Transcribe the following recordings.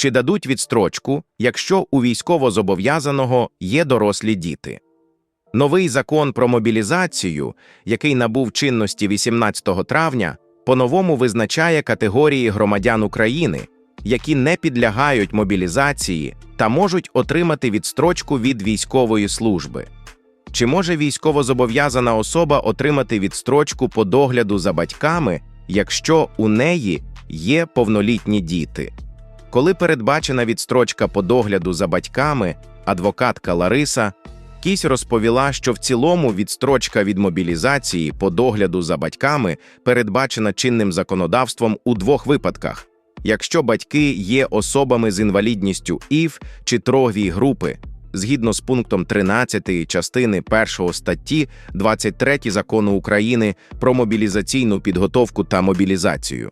Чи дадуть відстрочку, якщо у військовозобов'язаного є дорослі діти? Новий закон про мобілізацію, який набув чинності 18 травня, по-новому визначає категорії громадян України, які не підлягають мобілізації та можуть отримати відстрочку від військової служби. Чи може військовозобов'язана особа отримати відстрочку по догляду за батьками, якщо у неї є повнолітні діти? Коли передбачена відстрочка по догляду за батьками, адвокатка Лариса Кісь розповіла, що в цілому відстрочка від мобілізації по догляду за батьками передбачена чинним законодавством у двох випадках: якщо батьки є особами з інвалідністю ІВ чи троговій групи, згідно з пунктом 13 частини 1 статті 23 закону України про мобілізаційну підготовку та мобілізацію.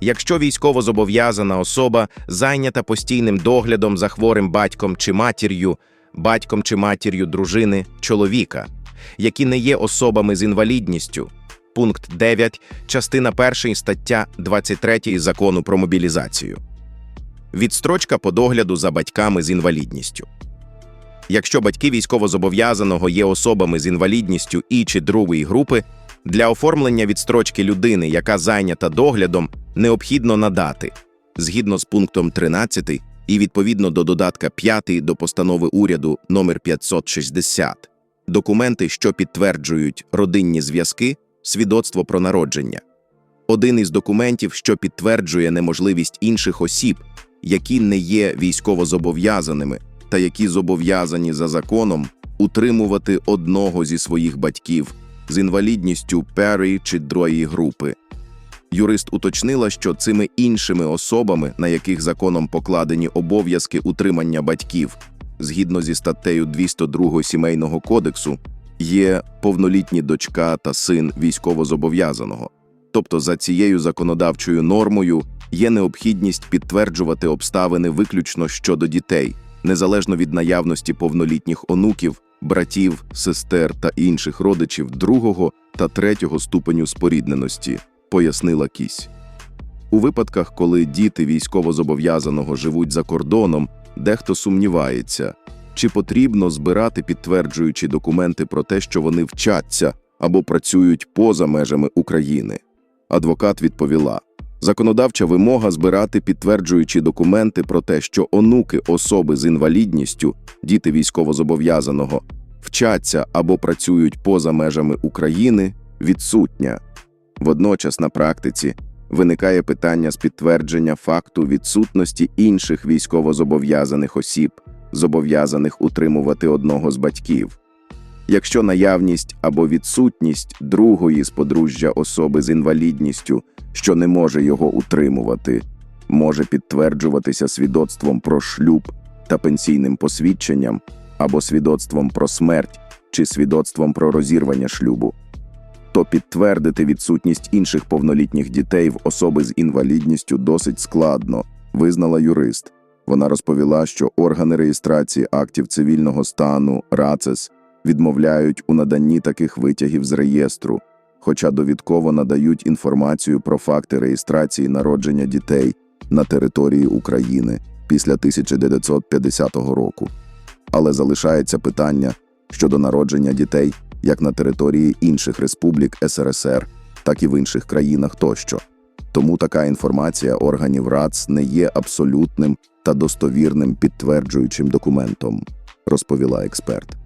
Якщо військовозобов'язана особа зайнята постійним доглядом за хворим батьком чи матір'ю, батьком чи матір'ю дружини, чоловіка, які не є особами з інвалідністю. Пункт 9, частина 1 стаття 23 закону про мобілізацію. Відстрочка по догляду за батьками з інвалідністю. Якщо батьки військовозобов'язаного є особами з інвалідністю і чи другої групи, для оформлення відстрочки людини, яка зайнята доглядом, необхідно надати згідно з пунктом 13 і відповідно до додатка 5 до постанови уряду номер 560 документи, що підтверджують родинні зв'язки, свідоцтво про народження. Один із документів, що підтверджує неможливість інших осіб, які не є військовозобов'язаними та які зобов'язані за законом утримувати одного зі своїх батьків з інвалідністю першої чи другої групи. Юрист уточнила, що цими іншими особами, на яких законом покладені обов'язки утримання батьків, згідно зі статтею 202 Сімейного кодексу, є повнолітні дочка та син військовозобов'язаного. Тобто за цією законодавчою нормою є необхідність підтверджувати обставини виключно щодо дітей, незалежно від наявності повнолітніх онуків, братів, сестер та інших родичів другого та третього ступеню спорідненості пояснила кісь. У випадках, коли діти військовозобов'язаного живуть за кордоном, дехто сумнівається, чи потрібно збирати підтверджуючі документи про те, що вони вчаться або працюють поза межами України. Адвокат відповіла: законодавча вимога збирати підтверджуючі документи про те, що онуки особи з інвалідністю, діти військовозобов'язаного, вчаться або працюють поза межами України, відсутня. Водночас на практиці виникає питання з підтвердження факту відсутності інших військовозобов'язаних осіб, зобов'язаних утримувати одного з батьків. Якщо наявність або відсутність другої з подружжя особи з інвалідністю, що не може його утримувати, може підтверджуватися свідоцтвом про шлюб та пенсійним посвідченням або свідоцтвом про смерть чи свідоцтвом про розірвання шлюбу то підтвердити відсутність інших повнолітніх дітей в особи з інвалідністю досить складно, визнала юрист. Вона розповіла, що органи реєстрації актів цивільного стану РАЦЕС відмовляють у наданні таких витягів з реєстру, хоча довідково надають інформацію про факти реєстрації народження дітей на території України після 1950 року. Але залишається питання щодо народження дітей як на території інших республік СРСР, так і в інших країнах тощо. Тому така інформація органів РАЦ не є абсолютним та достовірним підтверджуючим документом, розповіла експерт.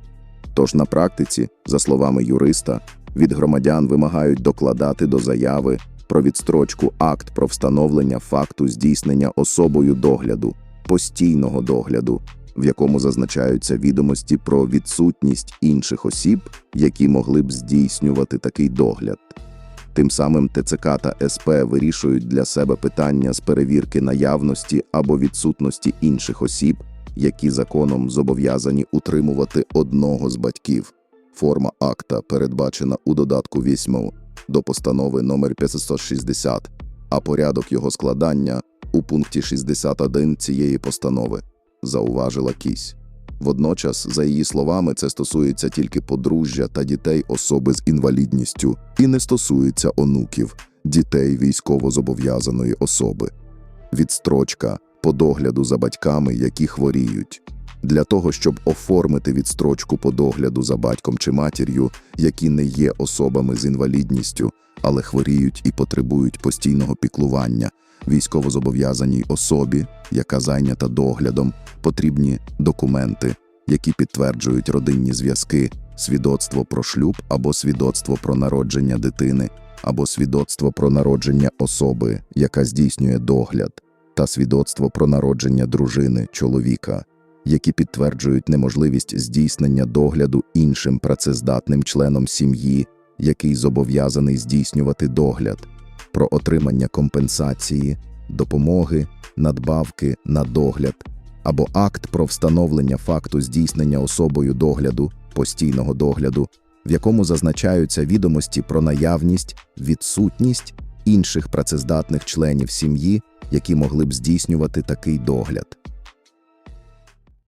Тож на практиці, за словами юриста, від громадян вимагають докладати до заяви про відстрочку акт про встановлення факту здійснення особою догляду, постійного догляду в якому зазначаються відомості про відсутність інших осіб, які могли б здійснювати такий догляд. Тим самим ТЦК та СП вирішують для себе питання з перевірки наявності або відсутності інших осіб, які законом зобов'язані утримувати одного з батьків. Форма акта передбачена у додатку 8 до постанови номер 560, а порядок його складання у пункті 61 цієї постанови зауважила кісь. Водночас, за її словами, це стосується тільки подружжя та дітей особи з інвалідністю і не стосується онуків, дітей військовозобов'язаної особи. Відстрочка по догляду за батьками, які хворіють. Для того, щоб оформити відстрочку по догляду за батьком чи матір'ю, які не є особами з інвалідністю, але хворіють і потребують постійного піклування, військовозобов'язаній особі, яка зайнята доглядом, потрібні документи, які підтверджують родинні зв'язки, свідоцтво про шлюб або свідоцтво про народження дитини, або свідоцтво про народження особи, яка здійснює догляд, та свідоцтво про народження дружини, чоловіка, які підтверджують неможливість здійснення догляду іншим працездатним членом сім'ї, який зобов'язаний здійснювати догляд, про отримання компенсації, допомоги, надбавки на догляд або акт про встановлення факту здійснення особою догляду, постійного догляду, в якому зазначаються відомості про наявність, відсутність інших працездатних членів сім'ї, які могли б здійснювати такий догляд.